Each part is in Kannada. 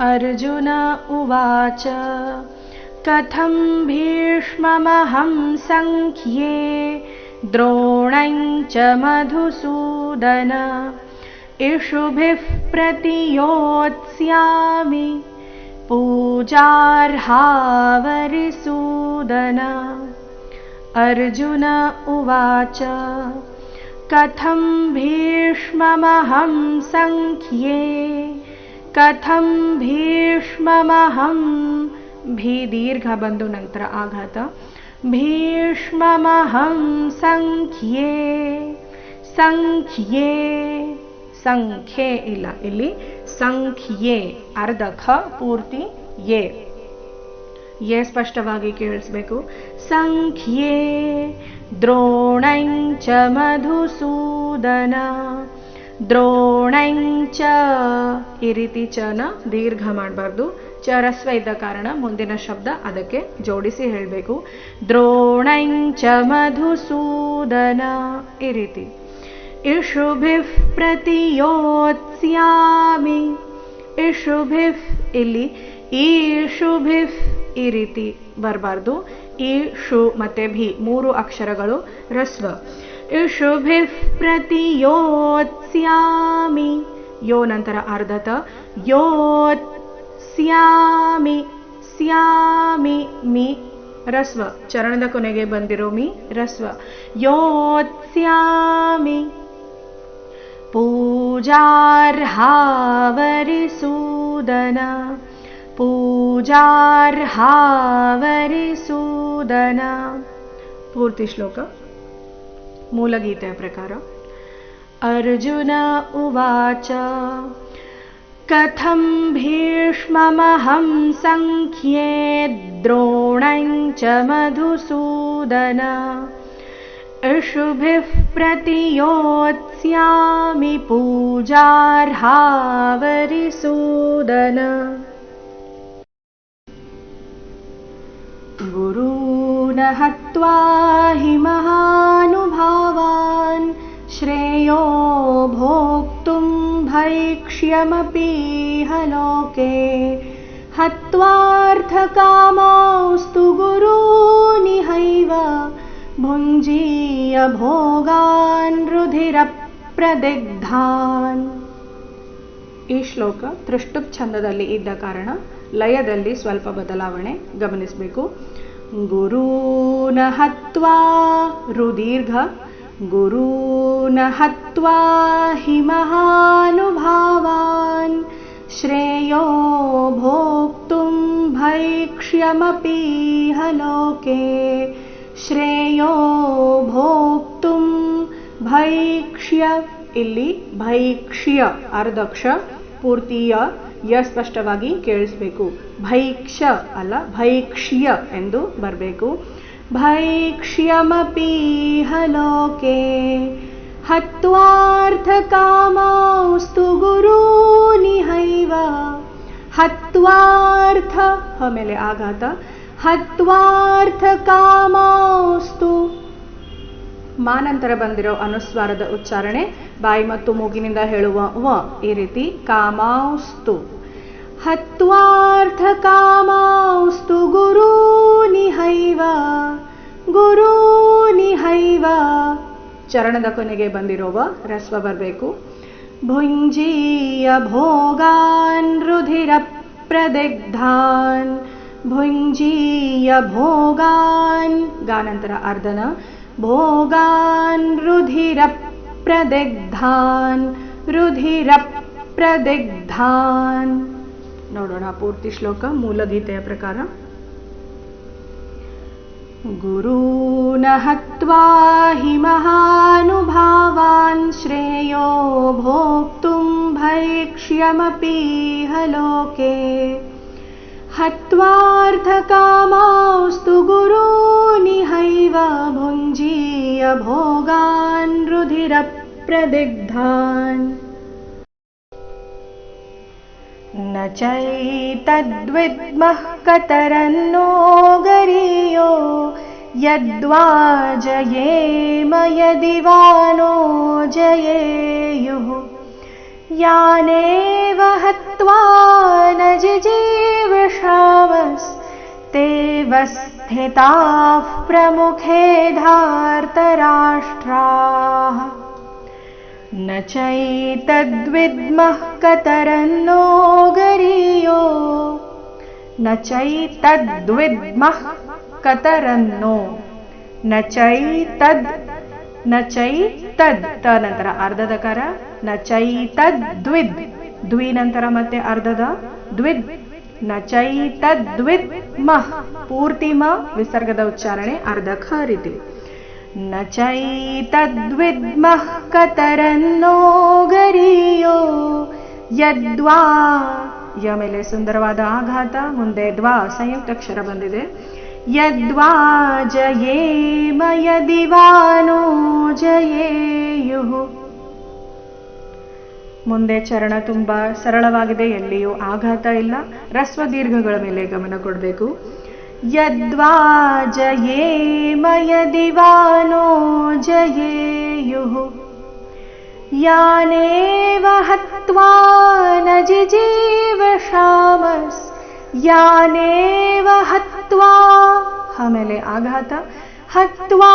अर्जुन उवाच कथं भीष्ममहं सङ्ख्ये द्रोणं च मधुसूदन इषुभिः प्रतियोत्स्यामि पूजार्हावरिसूदन। अर्जुन उवाच कथं भीष्ममहं सङ्ख्ये ಕಥಂ ಭೀಷ್ಮಮಹಂ. ಭೀ ದೀರ್ಘ ಬಂದು ನಂತರ ಆಘಾತ. ಭೀಷ್ಮಮಹಂ ಸಂಖ್ಯೆ ಸಂಖ್ಯೆ ಸಂಖ್ಯೆ ಇಲ್ಲ. ಇಲ್ಲಿ ಸಂಖ್ಯೆ, ಅರ್ಧ ಖ ಪೂರ್ತಿ ಎ. ಎ ಸ್ಪಷ್ಟವಾಗಿ ಕೇಳಿಸ್ಬೇಕು. ಸಂಖ್ಯೆ, ದ್ರೋಣಂಚ ಮಧುಸೂದನ. ದ್ರೋಣಂಚ ಈ ರೀತಿ ಚನ ದೀರ್ಘ ಮಾಡಬಾರ್ದು. ಚರಸ್ವ ಇದ್ದ ಕಾರಣ ಮುಂದಿನ ಶಬ್ದ ಅದಕ್ಕೆ ಜೋಡಿಸಿ ಹೇಳಬೇಕು. ದ್ರೋಣಂಚ ಮಧುಸೂದನ ಈ ರೀತಿ ಇಷುಭಿಃ ಪ್ರತಿಯೋತ್ಸ್ಯಾಮಿ. ಇಶುಭಿಫ್ ಇಲ್ಲಿ ಈಶುಭಿಫ್ ಈ ರೀತಿ ಬರಬಾರ್ದು. ಈ ಶು ಮತ್ತೆ ಭಿ ಮೂರು ಅಕ್ಷರಗಳು ರಸ್ವ. ಇಷುಭಿಃ ಪ್ರತಿಯೋತ್ಸ್ಯಾಮಿ ಯೋ ನಂತರ ಅರ್ಧತ ಯೋತ್ಸ್ಯಾಮಿ ಸ್ಯಾಮಿ ಮಿ ರಸ್ವ ಚರಣದ ಕೊನೆಗೆ ಬಂದಿರೋ ಮಿ ರಸ್ವ ಯೋತ್ಸ್ಯಾಮಿ ಪೂಜಾರ್ಹಾವರಿಸೂದನ ಪೂಜಾರ್ಹಾವರಿಸೂದನ ಪೂರ್ತಿ मूलगीतप्रकार अर्जुन उवाच कथं भीष्ममहं सङ्ख्ये द्रोणं च मधुसूदन इषुभिः प्रतियोत्स्यामि पूजार्हावरिसूदन गुरू हत्वा हि महानु श्रेयो भोक्तुं भैक्ष्यमपीह लोके हत्वार्थकामास्तु गुरूनिहैव भुञ्जीय भोगान् रुधिरप्रदिग्धान् ಈ ಶ್ಲೋಕ ತ್ರಿಷ್ಟುಪ್ ಛಂದದಲ್ಲಿ ಇದ್ದ ಕಾರಣ ಲಯದಲ್ಲಿ ಸ್ವಲ್ಪ ಬದಲಾವಣೆ ಗಮನಿಸಬೇಕು ಗುರೂನ ಹತ್ವಾ ರುದೀರ್ಘ ಗುರೂನ ಹತ್ವಾ ಹಿ महानुभावान् ಶ್ರೇಯೋ ಭೋಕ್ತುಂ भैक्ष्यमपीह लोके ಶ್ರೇಯೋ ಭೋಕ್ತುಂ ಭೈಕ್ಷ್ಯ ಇಲ್ಲಿ ಭೈಕ್ಷ್ಯ, ಅರ್ಧಕ್ಷ, ಪೂರ್ತಿಯ, ಯ ಸ್ಪಷ್ಟವಾಗಿ ಕೇಳಿಸ್ಬೇಕು. ಭೈಕ್ಷ ಅಲ್ಲ, ಭೈಕ್ಷ್ಯ ಎಂದು ಬರಬೇಕು. ಭೈಕ್ಷ್ಯಮಪೀಹ ಲೋಕೆ ಹತ್ವಾರ್ಥಕಾಮಾಸ್ತು ಗುರೂನಿಹೈವ ಹತ್ವಾರ್ಥ ಆಮೇಲೆ ಆಘಾತ, ಹತ್ವಾರ್ಥಕಾಮಾಸ್ತು। ಮಾನಂತರ ಬಂದಿರೋ ಅನುಸ್ವಾರದ ಉಚ್ಚಾರಣೆ, ಬಾಯಿ ಮತ್ತು ಮೂಗಿನಿಂದ ಹೇಳುವ ವ ಈ ರೀತಿ, ಕಾಮಾಸ್ತು. ಹತ್ವಾರ್ಥ ಕಾಮಾಸ್ತು ಚರಣದ ಕೊನೆಗೆ ಬಂದಿರುವ ರಸ್ವ ಬರಬೇಕು. ಭುಂಜೀಯ ಭೋಗಾನ್ ರುಧಿರ ಪ್ರದಿಗ್ಧಾನ್. ಭುಂಜೀಯ ಭೋಗಾನ್, ಗಾನಂತರ ಅರ್ಧನ. ಭೋಗಾನ್ ರುಧಿರ ಪ್ರದಿಗ್ಧಾನ್ ರುಧಿರ ಪ್ರದಿಗ್ಧಾನ್. ನೋಡೋಣ ಪೂರ್ತಿ ಶ್ಲೋಕ ಮೂಲಗೀತೆಯ ಪ್ರಕಾರ. गुरून् हत्वा हि महानुभावान् श्रेयो भोक्तुं भैक्ष्यमपीह लोके हत्वार्थकामास्तु गुरूनिहैव भुञ्जीय भोगान् रुधिरप्रदिग्धान्। न चैतद्विद्मः कतरन्नो गरीयो यद्वा जयेम यदि वा नो जयेयुः। यानेव हत्वा न जिजीविषामस्तेव स्थिताः प्रमुखे धार्तराष्ट्राः न चैतद्विद्मः कतरन्नो गरीयो न चैतद्विद्मः कतरन्नो न चैतद् न चैतद् ತ ನಂತರ ಅರ್ಧದ ನ ಚೈತದ್ವಿದ್, ದ್ವಿ ನಂತರ ಮತ್ತೆ ಅರ್ಧದ ದ್ವಿದ್, ನ ಚೈತದ್ವಿದ್ ಮಹ್ ಪೂರ್ತಿ ವಿಸರ್ಗದ ಉಚ್ಚಾರಣೆ ಅರ್ಧಕ ರೀತಿ ನ चैतद्विद्मः ಗರಿಯೋ ಯದ್ವಾ. ಯ ಮೇಲೆ ಸುಂದರವಾದ ಆಘಾತ, ಮುಂದೆ ದ್ವಾ, ಸಂಯುಕ್ತ ಅಕ್ಷರ ಬಂದಿದೆ. ಯದ್ವಾ ಜಯೇಮ ಯದಿವಾನೋ ಜಯೇಯು ಮುಂದೆ ಚರಣ ತುಂಬಾ ಸರಳವಾಗಿದೆ, ಎಲ್ಲಿಯೂ ಆಘಾತ ಇಲ್ಲ. ರಸ್ವ ದೀರ್ಘಗಳ ಮೇಲೆ ಗಮನ ಕೊಡಬೇಕು. ಯದ್ವಾ ಜಯೇಮ ಯದಿವಾನೋ ಜಯೇಯುಃ ಯಾನೇವ ಹತ್ವಾ ನ ಜಿಜೀವಶಾಮಸ್ ಯಾನೇವ ಹತ್ವಾ ಆಮೇಲೆ ಆಘಾತ ಹತ್ವಾ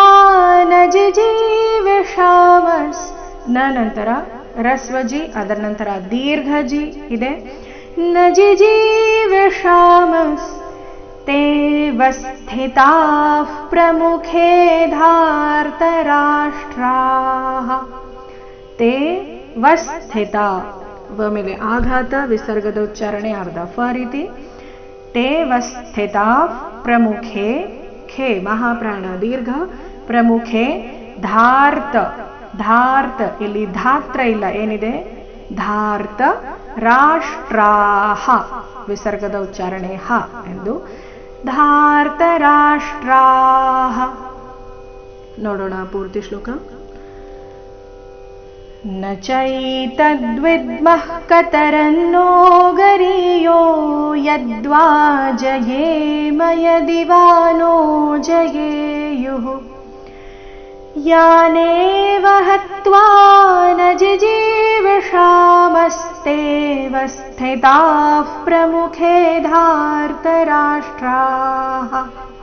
ನ ಜಿಜೀವಶಾಮಸ್ ನ ನಂತರ ರಸ್ವಜಿ ಅದರ ನಂತರ ದೀರ್ಘಜಿ ಇದೆ ನ ಜಿಜೀವಶಾಮಸ್ तेव स्थिताः प्रमुखे धार्तराष्ट्राः। ते ಮೇಲೆ ಆಘಾತ, ವಿಸರ್ಗದ ಉಚ್ಚಾರಣೆ ಅರ್ಧ ಫ ರೀತಿ ತೇ ಸ್ಥಿತಾ ಪ್ರಮುಖೆ ಖೆ, ಮಹಾಪ್ರಾಣ, ದೀರ್ಘ. ಪ್ರಮುಖೆ ಧಾರ್ತ ಧಾರ್ತ, ಇಲ್ಲಿ ಧಾತ್ರ ಇಲ್ಲ, ಏನಿದೆ? ಧಾರ್ತ ರಾಷ್ಟ್ರಾಹ, ವಿಸರ್ಗದ ಉಚ್ಚಾರಣೆ ಹ ಎಂದು ಧಾರ್ತರಾಷ್ಟ್ರಾಹ ನೋಡೋಣ ಪೂರ್ತಿ ಶ್ಲೋಕ न चैतद्विद्मः कतरन्नो गरीयो यद्वा जयेम यदिवानो जयेयुः यानेव हत्वा न जिजीविषामस्तेव स्थिताः प्रमुखे धार्तराष्ट्राः